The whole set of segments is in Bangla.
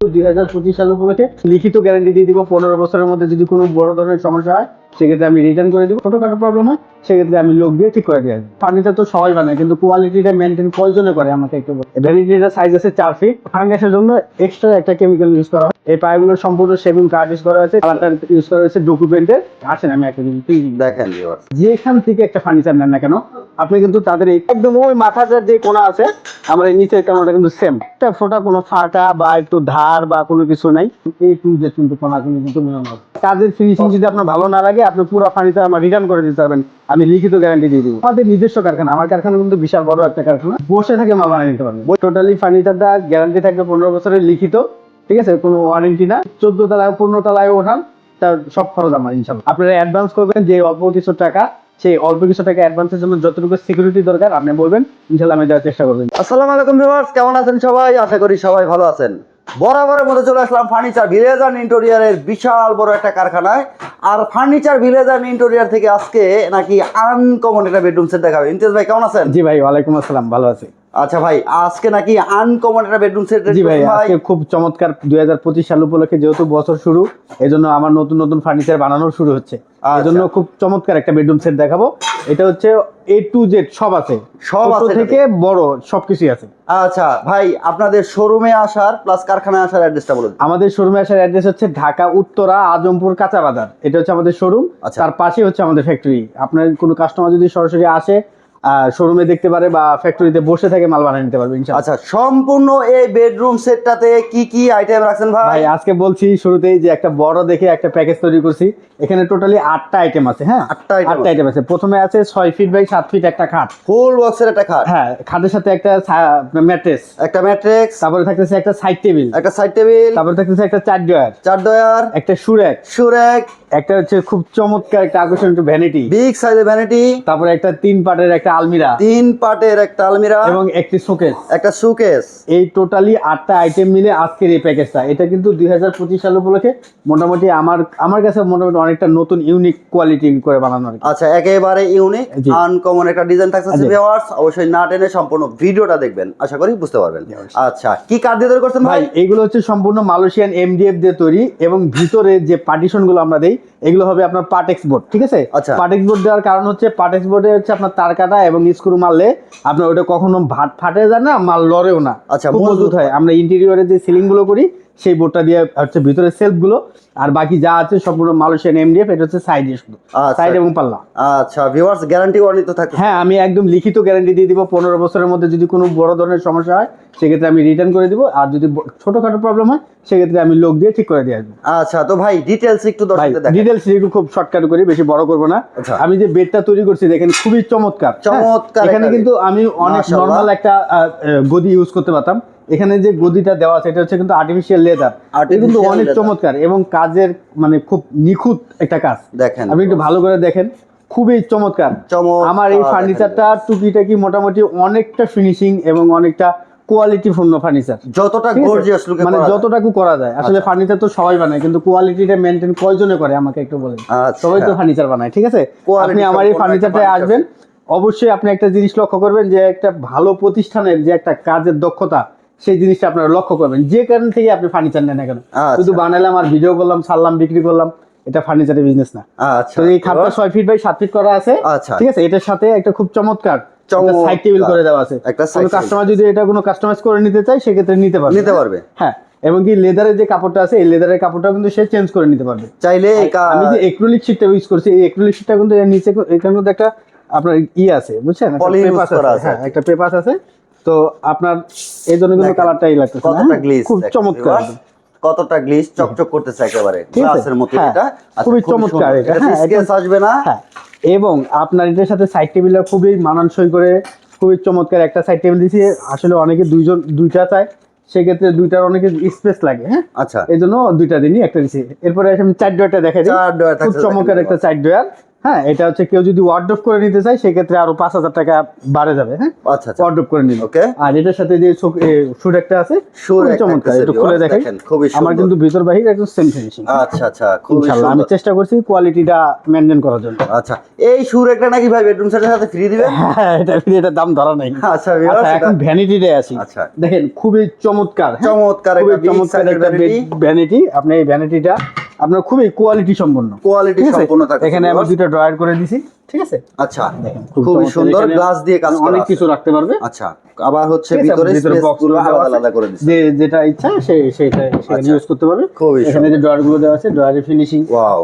দুই হাজার পঁচিশ সালের উপলক্ষে লিখিত গ্যারান্টি দিয়ে দিব। পনেরো বছরের মধ্যে যদি কোনো বড় ধরনের সমস্যা হয় সেক্ষেত্রে আমি রিটার্ন করে দিব। ছোটখাটো প্রবলেম হয় সেক্ষেত্রে আমি লোক দিয়ে ঠিক করে দিয়ে আসব। ফার্নিচার তো সবাই বানায় কিন্তু কোয়ালিটিটা মেনটেন কয়জনে করে আমাকে একটু ভ্যালিডিটিটা সাইজ আছে চার ফিট ফাঙ্গাসের জন্য এক্সট্রা একটা কেমিক্যাল ইউজ করা হয়। এই পাইপগুলো সম্পূর্ণ সেভিং কার্ড ইউজ করা হয়েছে। কালারটা ইউজ করা হয়েছে ডকুমেন্টের আসেন আমি একটা জিনিস দেখেন যেখান থেকে একটা ফার্নিচার নেন না কেন আপনি কিন্তু তাদের এই একদম ওই মাথাটার যে কোনা আছে আমার এই নিচের কোনাটা কিন্তু সেম একটা ফোটা কোনো ফাটা বা একটু ধার বা কোনো কিছু নাই। এই টু যে কিন্তু কোনা কিন্তু মনে হয় কাজের ফিনিশিং যদি আপনার ভালো না লাগে আপনি পুরো ফার্নিচার আমার রিটার্ন করে দিতে পারবেন। আমি লিখিত গ্যারান্টি দিয়ে দিব। আমাদের নিজস্ব কারখানা। আমার কারখানা কিন্তু বিশাল বড় একটা কারখানা। বসে থেকে মাল বানিয়ে নিতে পারবেন। টোটালি ফার্নিচারটা গ্যারান্টি থাকবে পনেরো বছরের লিখিত। ঠিক আছে? কোনো ওয়ারেন্টি না। চোদ্দ তলায় পনেরো তলায় ওঠান। তার সব খরচ আমার ইনশাল্লাহ আপনারা অ্যাডভান্স করবেন যে অল্প কিছু টাকা সেই অল্প কিছু টাকা অ্যাডভান্সের জন্য যতটুকু সিকিউরিটি দরকার আপনি বলবেন ইনশাল্লাহ আমি দেওয়ার চেষ্টা করবেন আসসালামু আলাইকুম ভিউয়ার্স কেমন আছেন সবাই? আশা করি সবাই ভালো আছেন। বরাবরের মধ্যে চলে আসলাম ফার্নিচার ভিলেজ অ্যান্ড ইন্টেরিয়ারের বিশাল বড় একটা কারখানায়। আর ফার্নিচার, ভিলেজ অ্যান্ড ইন্টেরিয়ার থেকে আজকে নাকি আনকমন একটা বেডরুম সেট দেখাবে। ইমতিয়াজ ভাই, কেমন আছেন? জি ভাই, ওয়ালাইকুম আসসালাম, ভালো আছি। আচ্ছা ভাই আজকে নাকি আনকমন একটা বেডরুম সেট জি ভাই আজকে খুব চমৎকার দুই হাজার পঁচিশ সাল উপলক্ষে যেহেতু বছর শুরু এই জন্য আমার নতুন নতুন ফার্নিচার বানানো শুরু হচ্ছে। আচ্ছা। এই জন্য খুব চমৎকার একটা বেডরুম সেট দেখাবো। এটা হচ্ছে এ টু জেড সব আছে। সব আছে থেকে বড় সবকিছুই আছে। আচ্ছা ভাই আপনাদের শোরুমে আসার প্লাস কারখানায় আসার অ্যাড্রেসটা বলুন। আমাদের শোরুমে আসার অ্যাড্রেস হচ্ছে ঢাকা উত্তরা আজমপুর কাঁচা বাজার। এটা হচ্ছে আমাদের শোরুম আচ্ছা। তার পাশে হচ্ছে আমাদের ফ্যাক্টরি আপনার কোনো কাস্টমার যদি সরাসরি আসে শোরুমে দেখতে পারে বা ফ্যাক্টরিতে বসে থেকে মাল বানিয়ে নিতে পারবে ইনশাআল্লাহ। আচ্ছা সম্পূর্ণ এই বেডরুম সেটটাতে কি কি আইটেম রাখছেন ভাই? ভাই আজকে বলছি শুরুতেই যে একটা বড় দেখে একটা প্যাকেজ তৈরি করছি। এখানে টোটালি আটটা আইটেম আছে হ্যাঁ? আটটা আটটা আইটেম আছে। প্রথমে আছে ছয় ফিট বাই সাত ফিট একটা খাট। ফুল বক্সের একটা খাট? হ্যাঁ খাটের সাথে একটা ম্যাট্রেস একটা ম্যাট্রিক্স তারপরে থাকতেছে একটা সাইড টেবিল একটা সাইড টেবিল তারপরে থাকতেছে একটা চার ডয়ার চার ডয়ার একটা সুরেক সুরেক একটা হচ্ছে খুব চমৎকার একটা আকর্ষণ ভ্যানিটি বিগ সাইজের ভ্যানিটি তারপরে একটা তিন পার্টের একটা আলমিরা। তিন পার্টের একটা আলমিরা। এবং একটি শোকেস একটা সুকেস এই টোটালি আটটা আইটেম মিলে আজকের এই প্যাকেজটা এটা কিন্তু দুই হাজার পঁচিশ সাল উপলক্ষে মোটামুটি আমার আমার কাছে মোটামুটি অনেকটা নতুন ইউনিক কোয়ালিটি করে বানানো আচ্ছা একেবারে ইউনিক আনকমন একটা ডিজাইন থাকছে ভিউয়ার্স অবশ্যই না টেনে সম্পূর্ণ ভিডিওটা দেখবেন। আশা করি বুঝতে পারবেন। আচ্ছা কি কাঠ দিয়ে তৈরি করছেন ভাই? এইগুলো হচ্ছে সম্পূর্ণ মালয়েশিয়ান এমডিএফ দিয়ে তৈরি এবং ভিতরে যে পার্টিশনগুলো আমরা দেই এগুলো হবে আপনার পার্টেক্স বোর্ড ঠিক আছে? আচ্ছা। পার্টেক্স বোর্ড দেওয়ার কারণ হচ্ছে পার্টেক্স বোর্ডে হচ্ছে আপনার তার কাটা এবং স্ক্রু মারলে আপনার ওটা কখনো ভাট ফাটে যায় না মাল লড়েও না। আচ্ছা, মজবুত হয়। আমরা ইন্টেরিয়রে যে সিলিংগুলো করি সেই বোর্ডটা দিয়ে হচ্ছে ভিতরে সেলফগুলো আর বাকি যা আছে সম্পূর্ণ মালয়েশিয়ান এমডিএফ এটা হচ্ছে সাইডে শুধু। সাইড এবং পাল্লা। আচ্ছা ভিউয়ার্স গ্যারান্টি ওয়ারেন্টি তো থাকে। হ্যাঁ আমি একদম লিখিত গ্যারান্টি দিয়ে দিব পনেরো বছরের মধ্যে যদি কোনো বড় ধরনের সমস্যা হয় সেক্ষেত্রে আমি রিটার্ন করে দিব আর যদি ছোটখাটো প্রবলেম হয় সেক্ষেত্রে আমি লোক দিয়ে ঠিক করে দিয়ে আসব। আচ্ছা তো ভাই ডিটেলস একটু ডিটেলস একটু খুব শর্টকাট করি বেশি বড় করব না। আচ্ছা। আমি যে বেডটা তৈরি করছি দেখেন খুবই চমৎকার হ্যাঁ, চমৎকার এখানে কিন্তু আমি অনেক। নর্মাল একটা গদি ইউজ করতে পারতাম। এখানে যে গদিটা দেওয়া আছে এটা হচ্ছে কিন্তু আর্টিফিশিয়াল লেদার এটা কিন্তু অনেক চমৎকার এবং কাজের মানে খুব নিখুঁত একটা কাজ। দেখেন। আপনি একটু ভালো করে দেখেন। খুবই চমৎকার। আমার এই। ফার্নিচারটা টুকিটাকি মোটামুটি অনেকটা ফিনিশিং এবং অনেকটা কোয়ালিটি পূর্ণ ফার্নিচার যতটা গর্জিয়াস লুকে মানে যতটুকু করা যায়। আসলে ফার্নিচার তো সবাই বানায় কিন্তু কোয়ালিটিটা মেনটেন কয়জনে করে আমাকে একটু বলেন? আচ্ছা। সবাই তো ফার্নিচার বানায় ঠিক আছে? আপনি আমার এই ফার্নিচারটায় আসবেন। অবশ্যই আপনি একটা জিনিস লক্ষ্য করবেন যে একটা ভালো প্রতিষ্ঠানের যে একটা কাজের দক্ষতা সেই জিনিসটা আপনারা লক্ষ্য করবেন। যে কারণ থেকে আপনি ফার্নিচার নেন না কেন? আচ্ছা। শুধু বানালাম আর ভিডিও করলাম ছাড়লাম বিক্রি করলাম এটা ফার্নিচারের বিজনেস না। আচ্ছা। তো এই খাটটা ছয় ফিট বাই সাত ফিট করা আছে। আচ্ছা। ঠিক আছে? এটার সাথে একটা খুব চমৎকার। সাইড টেবিল করে দেওয়া আছে। কোনো কাস্টমার যদি এটা কোনো কাস্টমাইজ করে নিতে চায় সেক্ষেত্রে নিতে পারবে। নিতে পারবে। হ্যাঁ এবং কি লেদারের যে কাপড়টা আছে এই লেদারের কাপড়টা কিন্তু সে চেঞ্জ করে নিতে পারবে। চাইলে আমি যে এক্রিলিক শীটটা ইউজ করছি এই এক্রিলিক শীটটা কিন্তু এর নিচে এখানে কিন্তু একটা আপনার ই আছে বুঝছেন? একটা আছে। আছে। হ্যাঁ একটা পেপার আছে। তো আপনার এই জন্য কিন্তু কালারটাই লাগতেছে কতটা হ্যাঁ? গ্লিজ খুব চমৎকার। কতটা গ্লিজ চকচক করতেছে একেবারে গ্লাসের মতো হ্যাঁ, এটা। আচ্ছা, খুবই খুব চমৎকার এটা, এটাতে হ্যাঁ, স্কেচ আসবে না। হ্যাঁ এবং আপনার এটার সাথে সাইড টেবিলটা খুবই মানানসই করে খুবই চমৎকার একটা সাইড টেবিল দিয়েছি আসলে অনেকে দুইজন দুইটা চায় সেক্ষেত্রে দুইটার অনেকে স্পেস লাগে হ্যাঁ? আচ্ছা। এই জন্য দুইটা দিনই একটা দিচ্ছি এরপরে আমি চার ডোয়ারটা দেখাই দিই। খুব চমৎকার একটা চার ডোয়ার। হ্যাঁ এটা হচ্ছে কেউ যদি ওয়ার্ড্রপ করে নিতে চায় সেক্ষেত্রে আরও পাঁচ হাজার টাকা বাড়ে যাবে হ্যাঁ? আচ্ছা আচ্ছা। ওয়ার্ড্রপ করে নিল। ওকে আর এটার সাথে যে শুট একটা আছে খুবই চমৎকার একটু খুলে দেখেন, খুবই আমার কিন্তু ভিতর বাহির একদম সেম ফিনিশিং আচ্ছা আচ্ছা খুবই ইনশাআল্লাহ আমি চেষ্টা করছি কোয়ালিটিটা মেনটেন করার জন্য। আচ্ছা এই সুর একটা নাকি ভাই বেডরুম সেটের সাথে ফ্রি দিবেন? হ্যাঁ এটা এটার দাম ধরা নাই। আচ্ছা আচ্ছা এখন এটা- ভ্যানিটি ডে আছি। আচ্ছা। দেখেন খুবই চমৎকার হ্যাঁ? চমৎকার একটা চমৎকার একটা ভ্যানিটি আপনি এই ভ্যানিটিটা আপনার খুবই কোয়ালিটি সম্পন্ন। কোয়ালিটি? সম্পূর্ণ থাকে এখানে আমি দুটো ড্রয়ার করে দিছি ঠিক আছে? আচ্ছা দেখেন খুব খুবই সুন্দর গ্লাস দিয়ে কাজ করা অনেক কিছু রাখতে পারবে। আচ্ছা আবার হচ্ছে ভিতরে ভিতরে স্পেসগুলো গুলো আলাদা আলাদা করে দিচ্ছে যে যেটা ইচ্ছা সে সেটা সেখানে আচ্ছা। ইউজ করতে পারবে। খুবই এখানে যে ড্রয়ারগুলো দেওয়া আছে ড্রয়ারের ফিনিশিং.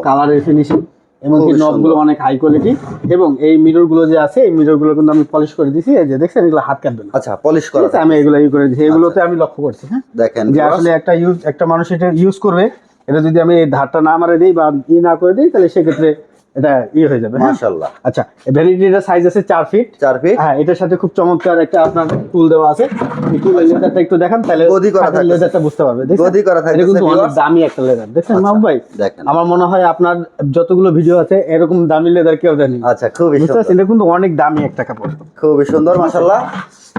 কালারের ফিনিশিং এবং খুবই নবগুলো অনেক হাই কোয়ালিটি এবং এই মিররগুলো যে আছে এই মিররগুলো কিন্তু আমি পলিশ করে দিছি এই যে দেখছেন এগুলো হাত কাটবে না। আচ্ছা পলিশ করা আমি এগুলো ইউজ করে দিছি। এগুলোতে আমি লক্ষ্য করছি হ্যাঁ? দেখেন যে আসলে একটা ইউজ একটা মানুষ এটা ইউজ করবে এটা যদি আমি এই ধারটা না মারে দিই বা ই না করে দিই তাহলে সেক্ষেত্রে এটা ইয়ে হয়ে যাবে হ্যাঁ? মাশাআল্লাহ। আচ্ছা ভ্যানিটিটার সাইজ আছে ফিট ফিট হ্যাঁ এটার সাথে খুব চমৎকার একটা আপনার টুল দেওয়া আছে। এই লেদারটা একটু দেখান তাহলে গদি করা থাকতেছে। লেদারটা বুঝতে পারবে? গদি করা এটা কিন্তু অনেক দামি একটা লেদার আচ্ছা, মাহবুব ভাই? দেখেন। আমার মনে হয় আপনার যতগুলো ভিডিও আছে এরকম দামি লেদার কেউ জানি আচ্ছা খুব সুন্দর। এটা কিন্তু অনেক দামি একটা কাপড়। খুবই সুন্দর মাশাআল্লাহ।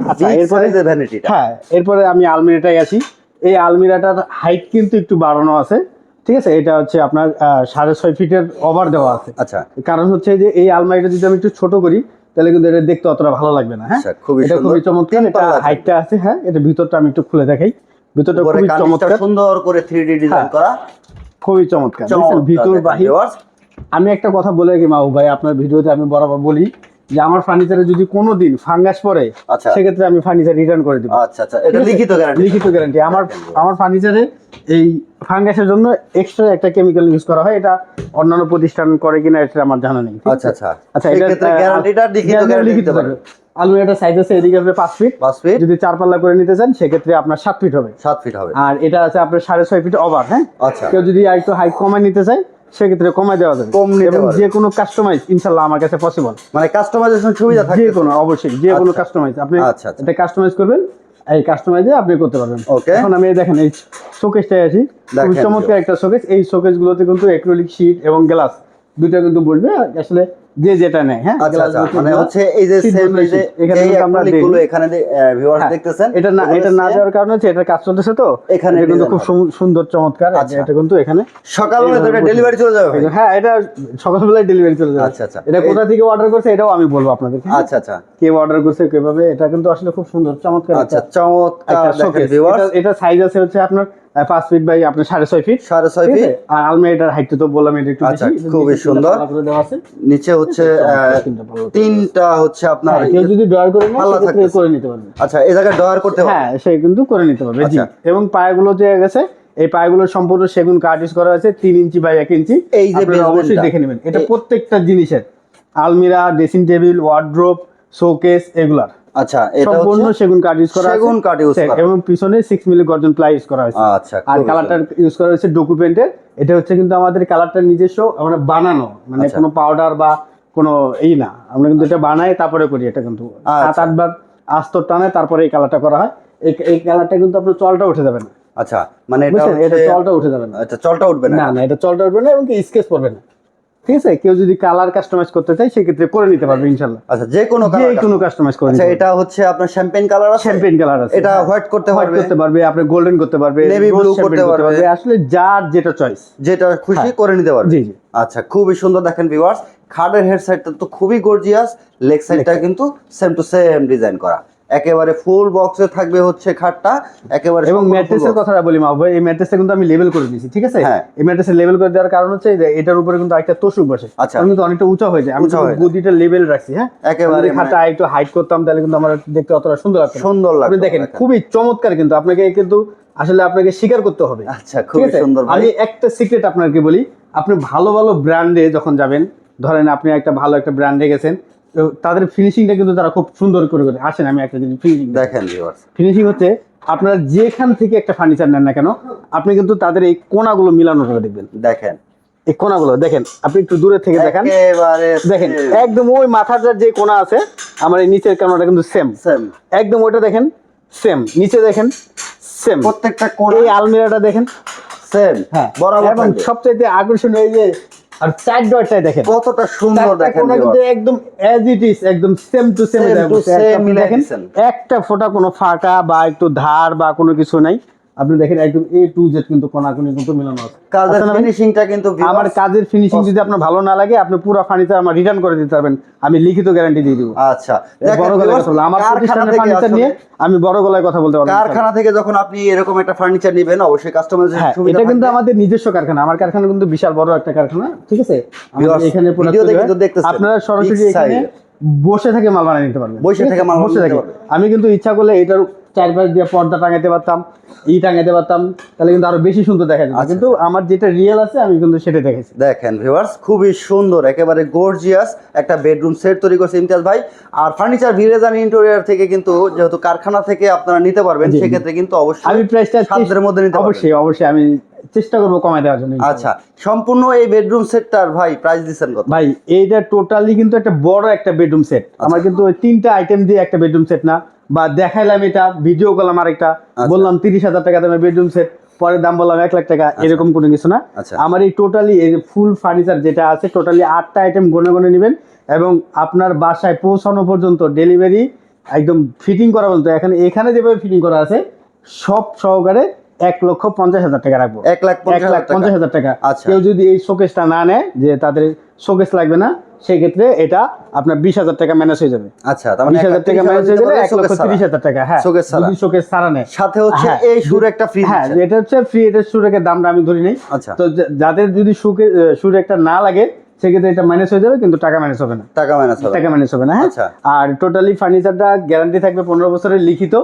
আচ্ছা, এরপরে- ভ্যানিটিটা হ্যাঁ এরপরে আমি আলমিরাটাই আসি। এই আলমিরাটার হাইট কিন্তু একটু বাড়ানো আছে। ঠিক আছে এটা হচ্ছে আপনার সাড়ে ছয় ফিটের ওভার দেওয়া আছে। আচ্ছা। কারণ হচ্ছে যে এই আলমারিটা যদি আমি একটু ছোট করি তাহলে কিন্তু এটা দেখতে অতটা ভালো লাগবে না হ্যাঁ? আচ্ছা, খুবই এটা খুবই চমৎকার এটা হাইটটা আছে। হ্যাঁ? এটা ভিতরটা আমি একটু খুলে দেখাই। ভিতরটা খুবই চমৎকার। সুন্দর করে 3D ডিজাইন হ্যাঁ। করা। খুবই চমৎকার। ভিতর বাহির। আমি একটা কথা বলে রাখি মাহবুব ভাই আপনার ভিডিওতে আমি বরাবর বলি যে আমার ফার্নিচারে যদি কোনো দিন ফাঙ্গাস পড়ে আচ্ছা। সেক্ষেত্রে আমি ফার্নিচার রিটার্ন করে দিব। আচ্ছা আচ্ছা। এটা লিখিত গ্যারান্টি লিখিত গ্যারান্টি আমার আমার ফার্নিচারে এই ফাঙ্গাসের জন্য এক্সট্রা একটা কেমিক্যাল ইউজ করা হয়। এটা অন্যান্য প্রতিষ্ঠান করে কিনা এটা আমার জানা নেই। আচ্ছা আচ্ছা। আচ্ছা এটা গ্যারান্টিটা লিখিত লিখিত। আলমিরাটার সাইজ আছে এদিকে হবে পাঁচ ফিট 5 ফিট যদি চার পাল্লা করে নিতে চান সেক্ষেত্রে আপনার সাত ফিট হবে। 7 ফিট হবে। আর এটা আছে আপনার সাড়ে ছয় ফিট ওভার হ্যাঁ? আচ্ছা। কেউ যদি আর একটু হাইট কমায় নিতে চায় সেক্ষেত্রে কমাই দেওয়া যাবে। কম এবং। যে কোনো কাস্টমাইজ ইনশাল্লাহ আমার কাছে পসিবল মানে কাস্টমাইজেশন সুবিধা যে কোনো অবশ্যই যে কোনো। কাস্টমাইজ আপনি আচ্ছা, আচ্ছা। এটা কাস্টমাইজ করবেন এই কাস্টমাইজে আপনি করতে পারবেন। ওকে এখন আমি দেখেন এই শোকেসটাই আছি খুব চমৎকার একটা শোকেস এই শোকেস গুলোতে কিন্তু অ্যাক্রিলিক শীট এবং গ্লাস দুটো কিন্তু বলবে আসলে যে যেটা নেয় হ্যাঁ? আচ্ছা আচ্ছা মানে হচ্ছে এই যে সেম এই যে এখানে আমরা গুলো এখানে ভিউয়ার্স হ্যাঁ, দেখতেছেন এটা না এটা না দেওয়ার কারণে হচ্ছে এটার কাজ চলতেছে তো এখানে কিন্তু খুব সুন্দর চমৎকার। আচ্ছা। এটা কিন্তু এখানে সকালবেলা তো এটা ডেলিভারি চলে যাবে হ্যাঁ এটা সকালবেলায় ডেলিভারি চলে যাবে। আচ্ছা, আচ্ছা। এটা কোথা থেকে অর্ডার করছে এটাও আমি বলব আপনাদেরকে আচ্ছা আচ্ছা। কে অর্ডার করছে কীভাবে এটা কিন্তু আসলে খুব সুন্দর চমৎকার আচ্ছা চমৎকার দেখেন ভিউয়ার্স এটা সাইজ আছে হচ্ছে আপনার পাঁচ ফিট বাই আপনার সাড়ে ছয় ফিট। সাড়ে ছয় ফিট। আর আলমারিটার হাইট তো বললাম এটা একটু আচ্ছা, খুবই সুন্দর। নিচে হচ্ছে তিনটা হচ্ছে আপনার হ্যাঁ, কেউ যদি ড্রয়ার করে পাল্লা সেক্ষেত্রে করে নিতে পারবে। আচ্ছা এই জায়গায় ডয়ার করতে হ্যাঁ সে কিন্তু করে নিতে পারবে জি। আচ্ছা। এবং পায়াগুলো যে গেছে এই পায়াগুলো সম্পূর্ণ সেগুন ইউজ করা হয়েছে তিন ইঞ্চি বাই এক ইঞ্চি। এই যে অবশ্যই দেখে নেবেন। এটা প্রত্যেকটা জিনিসের আলমিরা ড্রেসিং টেবিল ওয়ার্ড্রোপ শোকেস এগুলার। আচ্ছা এটা সম্পূর্ণ সেগুন কাঠ ইউজ করা সেগুন কাঠ use করা। এবং পিছনে সিক্স মিলি গর্জন প্লাই ইউজ করা হয়েছে। আচ্ছা আর কালারটা ইউজ করা হয়েছে ডকুমেন্টের এটা হচ্ছে কিন্তু আমাদের কালারটা নিজস্ব আমরা বানানো। মানে আচ্ছা। কোনো পাউডার বা কোনো এই না। আমরা কিন্তু এটা বানাই তারপরে করি এটা কিন্তু। সাত। আটবার আস্তর টানে তারপরে এই কালারটা করা হয়। এই কালারটা কিন্তু আপনার চলটা উঠে যাবে না। আচ্ছা মানে এটা চলটা উঠে যাবে না। আচ্ছা চলটা উঠবে না। না না এটা চলটা উঠবে না এবং স্কেচ পড়বে না। ঠিক আছে? কেউ যদি কালার কাস্টমাইজ করতে চায় সেক্ষেত্রে করে নিতে পারবে ইনশাল্লাহ। আচ্ছা যে কোনো যে কোনো কাস্টমাইজ করে আচ্ছা এটা হচ্ছে আপনার শ্যাম্পেন কালার আছে? শ্যাম্পেন কালার আছে এটা হ্যাঁ। হোয়াইট করতে হোয়াইট পারবে। করতে পারবে আপনি গোল্ডেন করতে পারবে blue champagne করতে পারবে। আসলে যার যেটা চয়েস যেটা খুশি করে নিতে পারবে। জি জি। আচ্ছা খুবই সুন্দর দেখেন ভিউয়ার্স খাটের হেড সাইডটা তো খুবই গর্জিয়াস লেগ সাইডটা কিন্তু সেম টু সেম ডিজাইন করা। একেবারে ফুল বক্সে থাকবে হচ্ছে খাটটা একেবারে এবং ম্যাট্রেসের কথাটা বলি মা ভাই এই ম্যাট্রেসটা কিন্তু আমি লেভেল করে দিয়েছি ঠিক আছে হ্যাঁ। এই ম্যাট্রেসের লেভেল করে দেওয়ার কারণ হচ্ছে যে এটার উপরে কিন্তু একটা তোষক বসে আচ্ছা। কিন্তু অনেকটা উঁচা হয়ে যায় আমি। গদিটা লেভেল রাখছি হ্যাঁ একেবারে খাটটা একটু হাইট করতাম তাহলে কিন্তু আমার দেখতে অতটা সুন্দর লাগতো সুন্দর লাগতো, আপনি দেখেন। খুবই চমৎকার কিন্তু আপনাকে কিন্তু আসলে আপনাকে স্বীকার করতে হবে আচ্ছা খুব খুবই সুন্দর আমি একটা সিক্রেট আপনাকে বলি আপনি ভালো ভালো ব্র্যান্ডে যখন যাবেন ধরেন আপনি একটা ভালো একটা ব্র্যান্ডে গেছেন তাদের ফিনিশিংটা কিন্তু তারা খুব সুন্দর করে করে আসেন আমি একটা জিনিস ফিনিশিং দেখেন ফিনিশিং হচ্ছে আপনারা যেখান থেকে একটা ফার্নিচার নেন না কেন আপনি কিন্তু তাদের এই কোনাগুলো মিলানো করে দেখবেন। দেখেন। এই কোনাগুলো দেখেন আপনি একটু দূরে থেকে দেখেন। দেখেন একদম ওই যে কোনা আছে আমার এই নিচের কোনাটা কিন্তু সেম সেম একদম ওটা দেখেন সেম নিচে দেখেন সেম প্রত্যেকটা কোণ এই আলমিরাটা দেখেন। সেম হ্যাঁ। বরাবর এবং। সবচাইতে আকর্ষণীয় এই যে আর চার ডটটাই দেখেন। কতটা সুন্দর দেখেন কিন্তু একদম এজ ইট ইজ একদম সেম টু সেম দেখেন। একটা ফোটা কোনো ফাঁকা বা একটু ধার বা কোনো কিছু নাই। আপনি দেখেন একদম এ টু জেড কিন্তু কোনাকুনি কিন্তু মিলানো আছে। কাজের? ফিনিশিংটা কিন্তু আমার কাজের ফিনিশিং যদি আপনার ভালো না লাগে আপনি পুরো ফার্নিচার আমার রিটার্ন করে দিতে পারবেন। আমি লিখিত গ্যারান্টি দিয়ে দিব। আচ্ছা। বড় গলায় কথা আমার কারখানা ফার্নিচার নিয়ে আমি বড় গলায় কথা বলতে পারব। কারখানা থেকে যখন আপনি এরকম একটা ফার্নিচার নেবেন অবশ্যই কাস্টমাইজেশন হ্যাঁ এটা কিন্তু আমাদের নিজস্ব কারখানা। আমার কারখানা কিন্তু বিশাল বড় একটা কারখানা ঠিক আছে? এখানে আপনারা সরাসরি এখানে বসে থেকে মাল বানিয়ে নিতে পারবেন। বসে থেকে মাল বসে থেকে। আমি কিন্তু ইচ্ছা করলে এটার চারপাশ দিয়ে পর্দা টাঙাতে পারতাম ই টাঙাতে পারতাম তাহলে কিন্তু আরও বেশি সুন্দর দেখা যেত। কিন্তু আমার যেটা রিয়েল আছে আমি কিন্তু সেটা দেখেছি দেখেন ভিউয়ার্স খুবই সুন্দর একেবারে গর্জিয়াস একটা বেডরুম সেট তৈরি করছে ইমতিয়াজ ভাই আর ফার্নিচার ভিলেজ অ্যান্ড ইন্টেরিয়র থেকে কিন্তু যেহেতু কারখানা থেকে আপনারা নিতে পারবেন। সেক্ষেত্রে কিন্তু অবশ্যই আমি প্রাইসটা সাধ্যের মধ্যে নিতে অবশ্যই অবশ্যই আমি চেষ্টা করব কমাই দেওয়ার জন্য আচ্ছা সম্পূর্ণ এই বেডরুম সেটটার ভাই প্রাইস দিচ্ছেন কত? ভাই এইটা টোটালি কিন্তু একটা বড় একটা বেডরুম সেট আচ্ছা। আমার কিন্তু ওই তিনটা আইটেম দিয়ে একটা বেডরুম সেট না। বা দেখাইলাম এটা ভিডিও করলাম আরেকটা। আচ্ছা। বললাম তিরিশ হাজার টাকা দামে বেডরুম সেট পরে দাম বললাম এক লাখ টাকা এরকম কোনো কিছু না। আচ্ছা। আমার এই টোটালি এই ফুল ফার্নিচার যেটা আছে টোটালি আটটা আইটেম গনে গনে নেবেন। এবং আপনার বাসায় পৌঁছানো পর্যন্ত ডেলিভারি একদম ফিটিং করা পর্যন্ত। এখানে এখানে যেভাবে ফিটিং করা আছে সব সহকারে এক লক্ষ পঞ্চাশ হাজার টাকা রাখব। এক লাখ পঞ্চাশ হাজার টাকা। আচ্ছা। কেউ যদি এই শোকেসটা না নেয় যে তাদের শোকেস লাগবে না সেই ক্ষেত্রে এটা আপনার বিশ হাজার টাকা ম্যানেজ হয়ে যাবে। আচ্ছা মানে বিশ হাজার টাকা ম্যানেজ হয়ে গেলে এক লক্ষ তিরিশ হাজার টাকা হ্যাঁ যদি শোকেস ছাড়া নেয়। সাথে হচ্ছে হ্যাঁ, এই সুর একটা ফ্রি হ্যাঁ এটা হচ্ছে ফ্রি এটা সুরেকের দামটা আমি ধরি নেই। আচ্ছা। তো যাদের যদি সুকে সুর একটা না লাগে সেক্ষেত্রে এটা মাইনাস হয়ে যাবে কিন্তু টাকা মাইনাস হবে না। টাকা মাইনাস হবে। টাকা মাইনাস হবে না হ্যাঁ। আর টোটালি ফার্নিচারটা গ্যারান্টি থাকবে পনেরো বছরের লিখিত।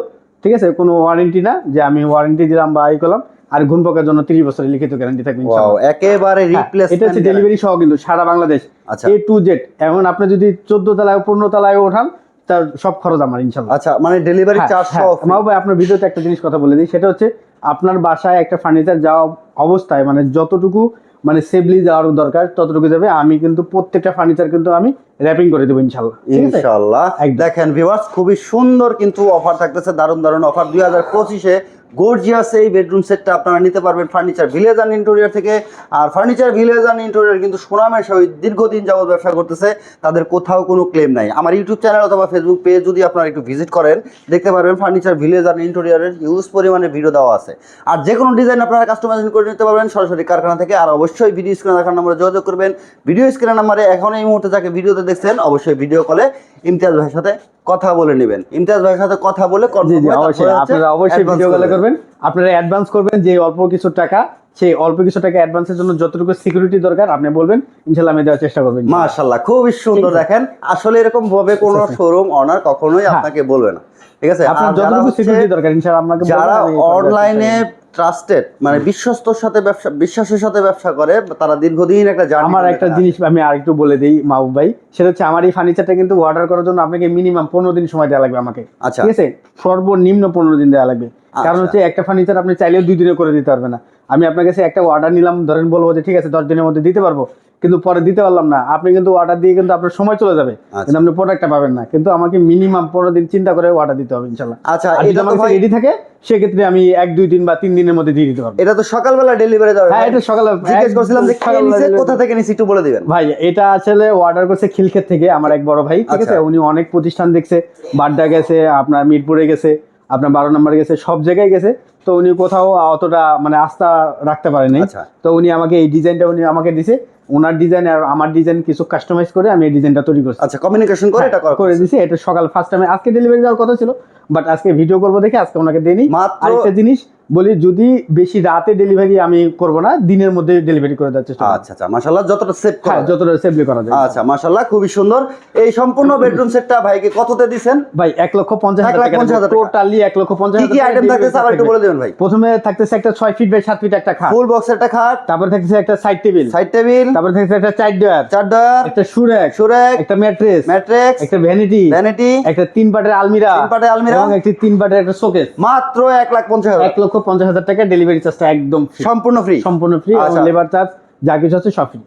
ঠিক আছে? কোনো ওয়ারেন্টি না যে আমি ওয়ারেন্টি দিলাম বা ই করলাম আর ঘুম পোকার জন্য তিরিশ বছরের লিখিত গ্যারান্টি থাকবে ইনশাআল্লাহ। একেবারে হ্যাঁ, রিপ্লেস এটা হচ্ছে ডেলিভারি সহ কিন্তু সারা বাংলাদেশ আচ্ছা। এ টু জেড এখন আপনি যদি চোদ্দ তলায় পনেরো তলায় ওঠান তার সব খরচ আমার ইনশাল্লাহ আচ্ছা মানে ডেলিভারি হ্যাঁ, চার্জ হ্যাঁ, সহ ভাই আপনার ভিডিওতে একটা জিনিস কথা বলে দিই সেটা হচ্ছে আপনার বাসায় একটা ফার্নিচার যাওয়া অবস্থায় মানে যতটুকু মানে সেফলি যাওয়ার দরকার ততটুকু যাবে। আমি কিন্তু প্রত্যেকটা ফার্নিচার কিন্তু আমি র্যাপিং করে দেবো ইনশাল্লাহ। ইনশাল্লাহ। দেখেন ভিউয়ার্স খুবই সুন্দর কিন্তু অফার থাকতেছে দারুণ দারুণ অফার দুই হাজার পঁচিশে গর্জিয়াস এই বেডরুম সেটটা আপনারা নিতে পারবেন ফার্নিচার ভিলেজ অ্যান্ড ইন্টেরিয়র থেকে। আর ফার্নিচার ভিলেজ অ্যান্ড ইন্টেরিয়র কিন্তু সুনামের সহিত দীর্ঘদিন যাবত ব্যবসা করতেছে, তাদের কোথাও কোনো ক্লেম নাই। আমার ইউটিউব চ্যানেল অথবা ফেসবুক পেজ যদি আপনারা একটু ভিজিট করেন, দেখতে পারবেন ফার্নিচার ভিলেজ অ্যান্ড ইন্টেরিয়রের হিউজ পরিমাণে ভিডিও দেওয়া আছে। আর যে কোনো ডিজাইন আপনারা কাস্টমাইজেশন করে নিতে পারবেন, সরাসরি কারখানা থেকে। আর অবশ্যই ভিডিও স্ক্রিনে দেখার নম্বরে যোগাযোগ করবেন। ভিডিও স্ক্রিনের নাম্বারে এখন এই মুহূর্তে যাকে ভিডিওতে দেখছেন, অবশ্যই ভিডিও কলে ইমতিয়াজ ভাইয়ের সাথে কথা বলে নেবেন। ইমতিয়াজ ভাইয়ের সাথে কথা বলে জি জি অবশ্যই আপনারা অবশ্যই ভিডিও কলে করবেন। আপনারা অ্যাডভান্স করবেন যে অল্প কিছু টাকা সেই অল্প কিছু টাকা অ্যাডভান্সের জন্য যতটুকু সিকিউরিটি দরকার আপনি বলবেন ইনশাল্লাহ আমি দেওয়ার চেষ্টা করবেন মাশাল্লাহ খুবই সুন্দর দেখেন। আসলে এরকম ভাবে কোনো শোরুম অনার কখনোই আপনাকে বলবে না। ঠিক আছে? আপনার যতটুকু সিকিউরিটি দরকার ইনশাল্লাহ আপনাকে যারা অনলাইনে করব। ট্রাস্টেড মানে বিশ্বস্তর সাথে ব্যবসা বিশ্বাসের সাথে ব্যবসা করে তারা দীর্ঘদিন একটা জার্নি আমার একটা জিনিস আমি আরেকটু বলে দিই মাহবুব ভাই সেটা হচ্ছে আমার এই ফার্নিচারটা কিন্তু অর্ডার করার জন্য আপনাকে মিনিমাম পনেরো দিন সময় দেওয়া লাগবে আমাকে। আচ্ছা। ঠিক আছে? সর্বনিম্ন পনেরো দিন দেওয়া লাগবে। কারণ আচ্ছা। হচ্ছে একটা ফার্নিচার আপনি চাইলেও দুই দিনে করে দিতে পারবে না। আমি আপনার কাছে একটা অর্ডার নিলাম ধরেন বলব যে ঠিক আছে দশ দিনের মধ্যে দিতে পারব। কিন্তু পরে দিতে পারলাম না। আপনি কিন্তু অর্ডার দিয়ে কিন্তু আপনার সময় চলে যাবে। আচ্ছা। কিন্তু আপনি প্রোডাক্টটা পাবেন না। কিন্তু আমাকে মিনিমাম পনেরো দিন চিন্তা করে অর্ডার দিতে হবে ইনশাল্লাহ আচ্ছা এটা আমার ভাই রেডি থাকে সেক্ষেত্রে আমি এক দুই দিন বা তিন দিনের মধ্যে দিয়ে দিতে পারব। এটা তো সকালবেলা ডেলিভারি যাবে হ্যাঁ এটা সকালে জিজ্ঞেস করছিলাম যে কে নিছে কোথা থেকে নিছি একটু বলে দিবেন। ভাই এটা আসলে অর্ডার করছে খিলক্ষেত থেকে আমার এক বড় ভাই ঠিক আছে? আচ্ছা। উনি অনেক প্রতিষ্ঠান দেখছে বাড্ডা গেছে আপনার মিরপুরে গেছে আপনার বারো নম্বর গেছে সব জায়গায় গেছে। তো উনি কোথাও অতটা মানে আস্থা রাখতে পারেনি। আচ্ছা। তো উনি আমাকে এই ডিজাইনটা উনি আমাকে দিছে। ওনার ডিজাইন আর আমার ডিজাইন কিছু কাস্টমাইজ করে আমি এই ডিজাইনটা তৈরি করছি। আচ্ছা কমিউনিকেশন করে এটা হ্যাঁ, করে দিছি এটা সকাল ফার্স্ট টাইমে আজকে ডেলিভারি দেওয়ার কথা ছিল বাট আজকে ভিডিও করব দেখে আজকে ওনাকে মাত্র- আরেকটা জিনিস বলি যদি বেশি রাতে ডেলিভারি আমি করব না দিনের মধ্যে ডেলিভারি করে দেওয়ার চেষ্টা আচ্ছা আচ্ছা মাশাআল্লাহ যতটা সেভ করা হ্যাঁ যায়। যতটা সেভলি করা যায়। আচ্ছা মাশাআল্লাহ খুবই সুন্দর। এই সম্পূর্ণ বেডরুম সেটটা ভাইকে কততে দিছেন? ভাই এক লক্ষ পঞ্চাশ এক হাজার লাখ টাকা। টোটালি এক লক্ষ পঞ্চাশ কি কি আইটেম থাকতেছে? আবার একটু বলে দিবেন ভাই। প্রথমে থাকতেছে একটা ছয় ফিট বাই সাত ফিট একটা খাট। ফুল বক্স একটা খাট। তারপরে থাকতেছে একটা সাইড টেবিল সাইড টেবিল তারপরে থাকছে একটা চার ডয়ার চার ডয়ার একটা সুরেক সুরেক একটা ম্যাট্রেস ম্যাট্রিক্স একটা ভ্যানিটি ভ্যানিটি একটা তিন পাটের আলমিরা। তিন পাটের আলমিরা। এবং একটি তিন পাটের একটা শোকেস মাত্র এক লাখ হাজার। লক্ষ পঞ্চাশ হাজার টাকা ডেলিভারি চার্জটা একদম সম্পূর্ণ ফ্রি সম্পূর্ণ ফ্রি। লেবার চার্জ যা কিছু আছে সব ফ্রি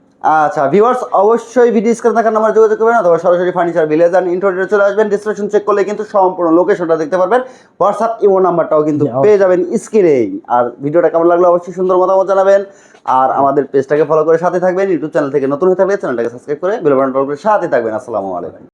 আচ্ছা ভিউয়ার্স অবশ্যই ভিডিও স্ক্রিনে থাকা নাম্বার যোগাযোগ করবেন অথবা সরাসরি ফার্নিচার ভিলেজ অ্যান্ড ইন্টোরিয়ার চলে আসবেন। ডিসক্রিপশন চেক করলে কিন্তু সম্পূর্ণ লোকেশনটা দেখতে পারবেন। হোয়াটসঅ্যাপ ইমো নাম্বারটাও কিন্তু পেয়ে যাবেন স্ক্রিনেই আর ভিডিওটা কেমন লাগল অবশ্যই সুন্দর মতামত জানাবেন। আর আমাদের পেজটাকে ফলো করে সাথে থাকবেন। ইউটিউব চ্যানেল থেকে নতুন হয়ে থাকলে চ্যানেলটাকে সাবস্ক্রাইব করে বেল বাটন করে সাথে থাকবেন। আসসালামু আলাইকুম।